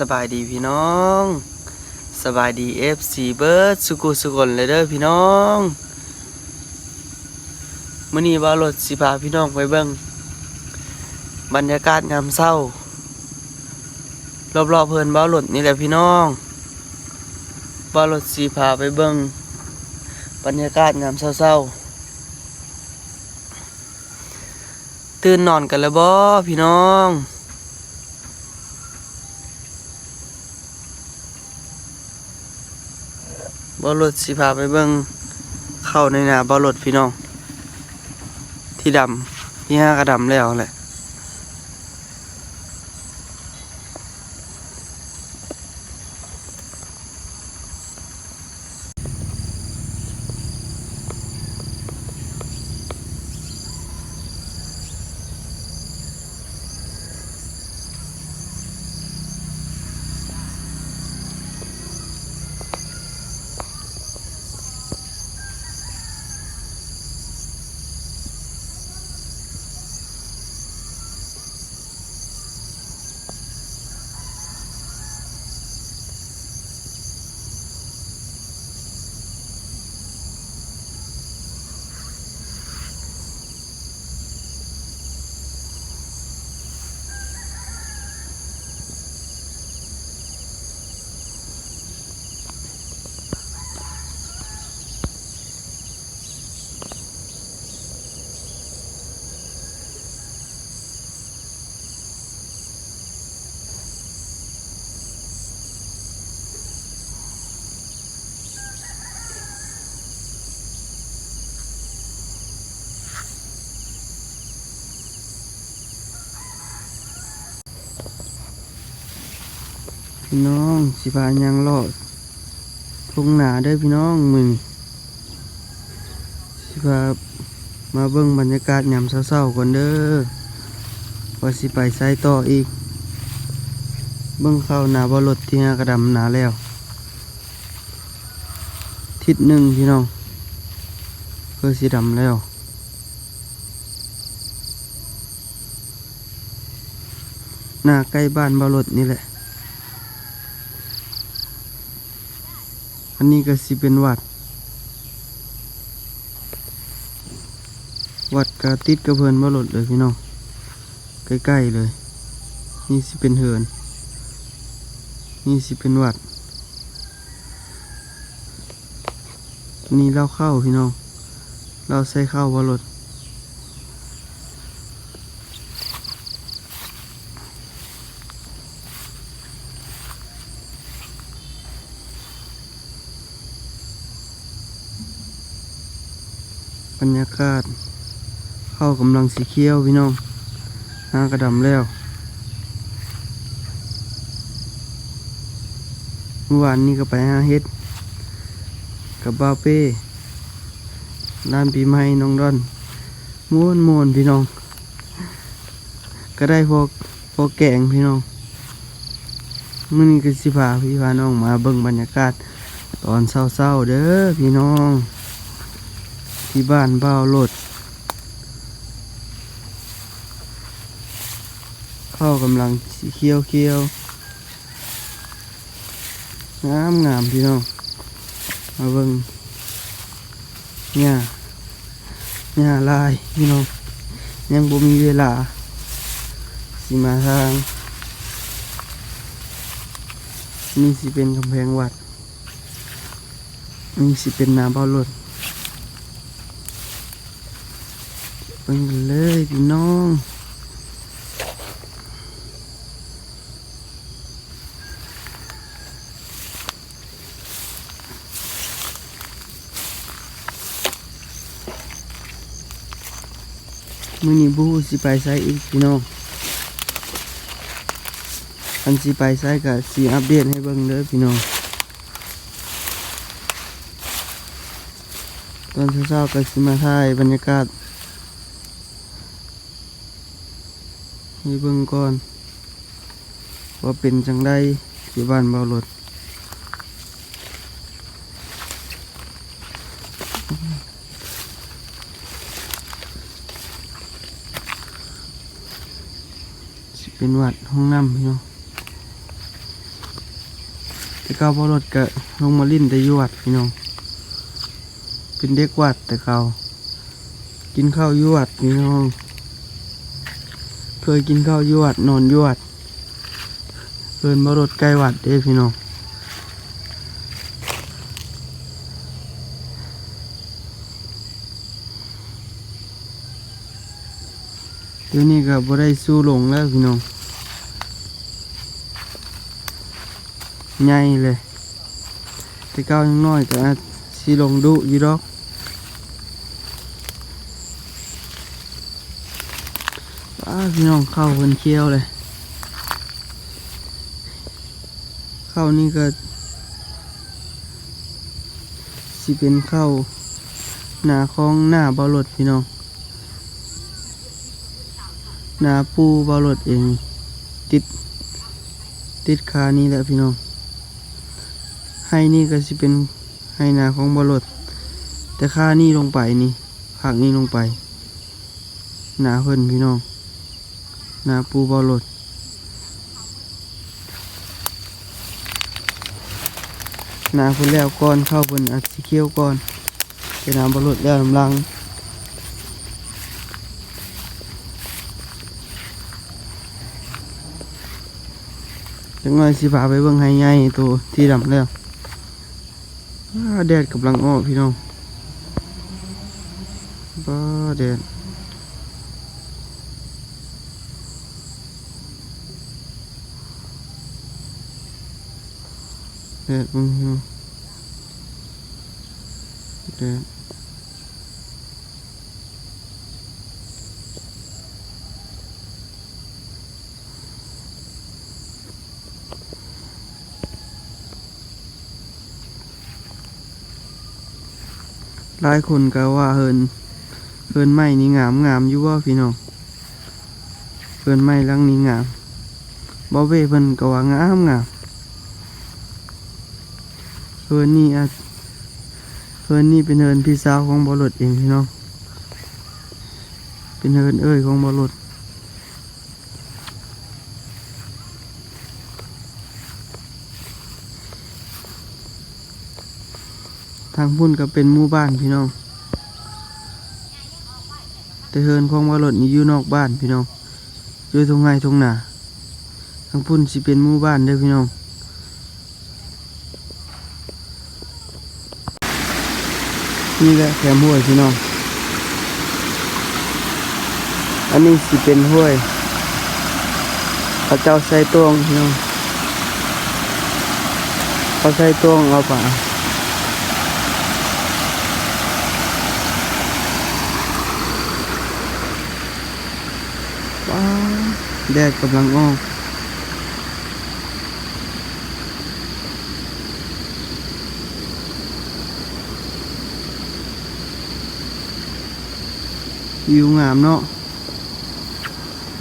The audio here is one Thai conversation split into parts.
สบายดีพี่น้อง สบายดีเอฟซีเบิร์ดสุกุสุกนเลยเด้อพี่น้องมื้อนี้บ่ารถสิพาพี่น้องไปเบิ่งบรรยากาศงามเศร้ารอบๆเพลินบ่ารถนี่แหละพี่น้องบ่ารถสิพาไปเบิ่งบรรยากาศงามเศร้าๆตื่นนอนกันแล้วบ่พี่น้อง อลรถสิพาไปเบิ้งเข้าในนาบอลรถพี่น้อง ที่ดำที่ห้ากระดำแล้วแหละ พี่น้องสิพายังรอดลงหนาเด้พี่น้องมึงสิพามาเบิ่งบรรยากาศยามเศร้าๆก่อนเด้อว่าสิไปไซต่ออีก เบิ่งเข้าหนาบ่รถที่หากระดำหนาแล้ว ทิศหนึ่งพี่น้องเพื่อสิดำแล้วหน้าใกล้บ้านบ่รถนี่แหละ อันนี้ก็สิเป็นวัด วัดกาติดกระเพินบ่หลดเลยพี่น้อง ใกล้ๆเลย นี่สิเป็นเหิน นี่สิเป็นวัด นี่เราเข้าพี่น้อง เราใส่เข้าบ่หลด บรรยากาศ เข้ากำลังสีเขียวพี่น้องหน้ากระดำแล้วเมื่อวานนี้ก็ไปหาเฮ็ด กับบ้าเป้ร้านปีใหม่น้องดอนม้วนมวนพี่น้อง ก็ได้พอพอแกงพี่น้องมื่อนี้ก็สิพาพี่พาน้องมาเบิ่งบรรยากาศ ตอนเศร้าๆเด้อพี่น้อง ที่บ้านบ้าวโลดเข้ากำลังเขียวเขียวงามงามพี่น้องมาเบิ่งเนี่ยเนี่ยลายพี่น้องยังบ่มีเวลาสิมาทางนี่สิเป็นกำแพงวัดนี่สิเป็นนาบ้าวโลด บิ่งกันเลยพี่น้องมือนี้บูสิไปไสอีกพี่น้องอันสิไปไสก็สิอัปเดตให้เบิ่งเด้อพี่น้องตอนเช้าๆก็สิมาถ่ายบรรยากาศ ให้เบิ่งก่อนว่าเป็นจังไดที่บ้านเบาหลดสิเป็นวัดห้องน้ำพี่น้องแต่เก่าบ่รถก็ลงมาลิ้นแต่อยู่วัดพี่น้อง เป็นเด็กวัดแต่เก่ากินข้าวอยู่วัดพี่น้อง เคยกินข้าวยวดนอนยวดเดินมารถใกล้วัดเด้พี่น้องเดี๋ยวนี้ก็บ่ได้สู้ลงแล้วพี่น้องใหญ่เลยแต่ก้าวยังน้อยก็สิลงดุอยู่ดอกว้า พี่น้องเข้าเพิ่นเคี้ยวเลย เข้านี่ก็สิเป็นเข้าหน้าคลองหน้าบอลดพี่น้องหน้าปูบอลดเอง ติด ติดคานี้แหละพี่น้องให้นี่ก็สิเป็นให้หนาของบรดแต่ค่านี่ลงไปนี่ผักนี่ลงไปหนาเพิ่นพี่น้อง นาปูบรดหนาพิ่นแล้วก่อนเข้าเพิ่นอัดสีเขียวก่อนเป็นน้ำบรดแล้วลำลังจังหน่อยสิพาไปเบิ่งไฮใหญ่ตัวที่ดำแล้วแดดกำลังออกพี่น้องบ้าแดด แดดมึงพี่น้องแดดหลายคนก็ว่าเฮินเฮินไม้นี่งามงามอยู่ว่าพี่น้องเฮินไม้ลังนี้งามบ่เว้เพิ่นก็ว่างามงาม เฮินนี่อาเฮินนี่เป็นเฮินพี่สาวของบ่รถเองพี่น้อง เป็นเฮินเอ้ยของบ่รถทางพุ่นก็เป็นหมู่บ้านพี่น้อง แต่เฮินของบ่รถนี่อยู่นอกบ้านพี่น้องอยู่ตรงไงตรงหนาทางพุ่นสิเป็นหมู่บ้านเด้อพี่น้อง นี่แหละแคมห้วยพี่น้อง อันนี้สิเป็นห้วยพระเจ้าใส่ตวงพี่น้องเขาใส่ตวงเอาป่าว้าแดดกำลังออก วิวงามเนาะ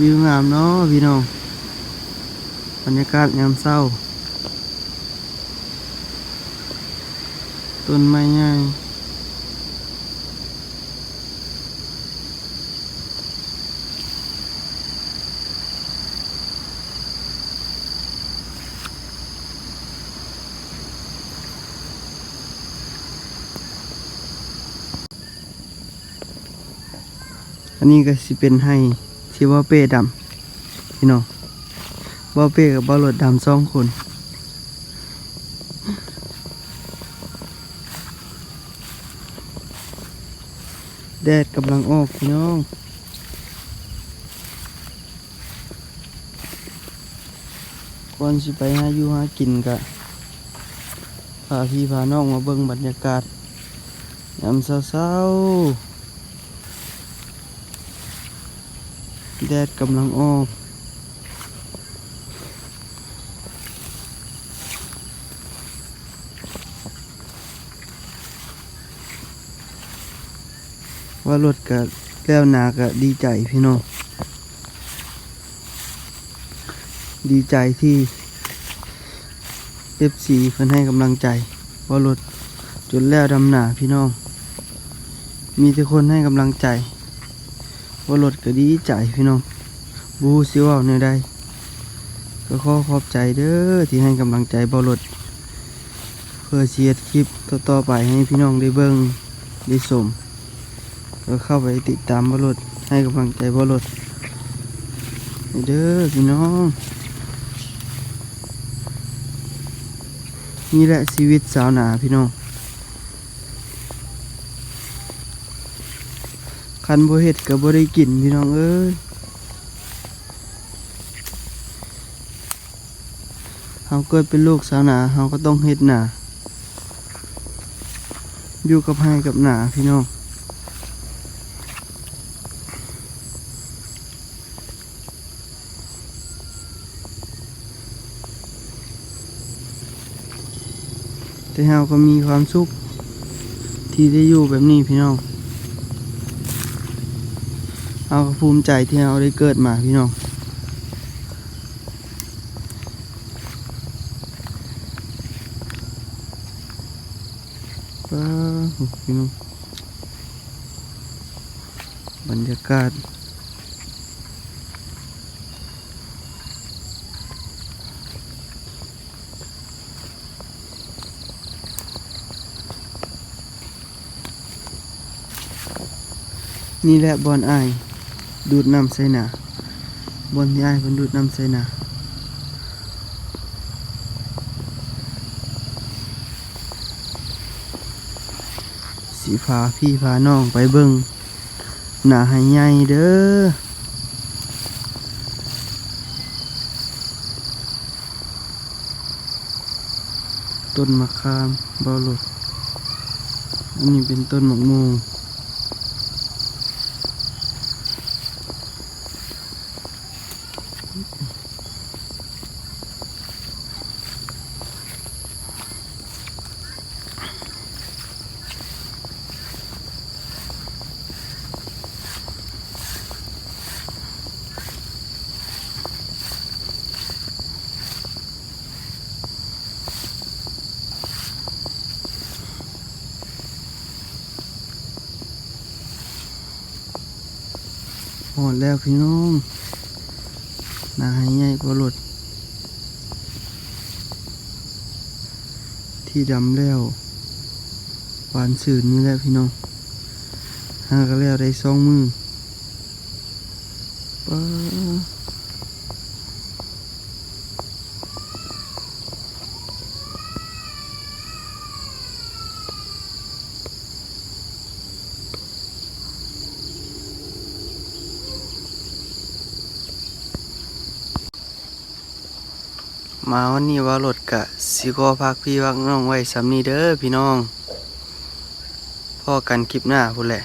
วิวงามเนาะพี่น้องบรรยากาศยามเศร้าต้นไม้ใหญ่ อันนี้ก็สิเป็นให้ที่ว่าเป้ดำพี่น้องว่าเป้กับบ่ารถดำสองคนแดดกำลังออกพี่น้องก่อนสิไปหาอยู่หากินกะพาพี่พาน้องมาเบิ่งบรรยากาศยามเช้าๆ แดดกำลังออกว่ารถกะแล้วหนากะดีใจพี่น้องดีใจที่ FC เพิ่นให้กำลังใจว่ารถจนแล้วดำหนาพี่น้อง มีแต่คนให้กำลังใจ ว่ารถก็ดีใจพี่น้องบรูสิเว่าในใดก็ขอขอบใจเด้อที่ให้กำลังใจบ่รถพื่อเชียดคลิปต่อๆไปให้พี่น้องได้เบิ่งได้ชมก็เข้าไปติดตามบอรถให้กำลังใจบอรถเด้อพี่น้องนี่แหละชีวิตสาวหนาพี่น้อง คันบ่เฮ็ดก็บ่ได้กินพี่น้องเอ้ยเฮาเกิดเป็นลูกสาวหนาเฮาก็ต้องเฮ็ดหนาอยู่กับให้กับหนาพี่น้องแต่เฮาก็มีความสุขที่ได้อยู่แบบนี้พี่น้อง เฮาภูมิใจที่เฮาได้เกิดมาพี่น้องพี่น้องบรรยากาศนี่แหละบอลไอ ดูดน้ำใส่หนาบอลที่ไอายเพิ่นดูดน้ำใส่หนาสีฟ้าพี่พาน้องไปเบิ่งหนาให้ใหญ่เด้อต้นมะขามบอลดอันนี้เป็นต้นมะม่วง อดแล้วพี่น้องนาให้ใหญ่กว่ารถที่ดำแล้วหวานสื่นนี่แหละพี่น้องหาก็แล้วได้สองมือป้า มาวันนี้ว่ารถกะสิขอพักพี่พักน้องไว้สำนีเด้อพี่น้องพ่อกันคลิปหน้าพูดแหละ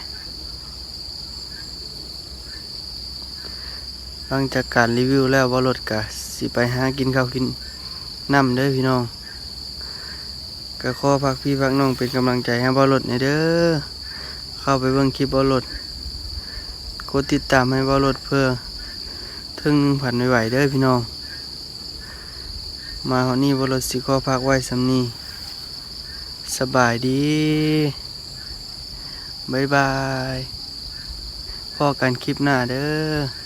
หลังจากการรีวิวแล้วว่ารถกะสิไปหากินข้าวกินน้ำเด้อพี่น้องก็ขอพักพี่พักน้องเป็นกำลังใจให้บ่รถในอยเด้อเข้าไปเบิ่งคลิปบ่รถกดติดตามให้บ่รถเพื่อถึงหนึ่งพันไหวๆเด้อพี่น้อง มาหอนนี้บ่รถสิขอพักไว้สำนีสบายดีบายบายพอกันคลิปหน้าเด้อ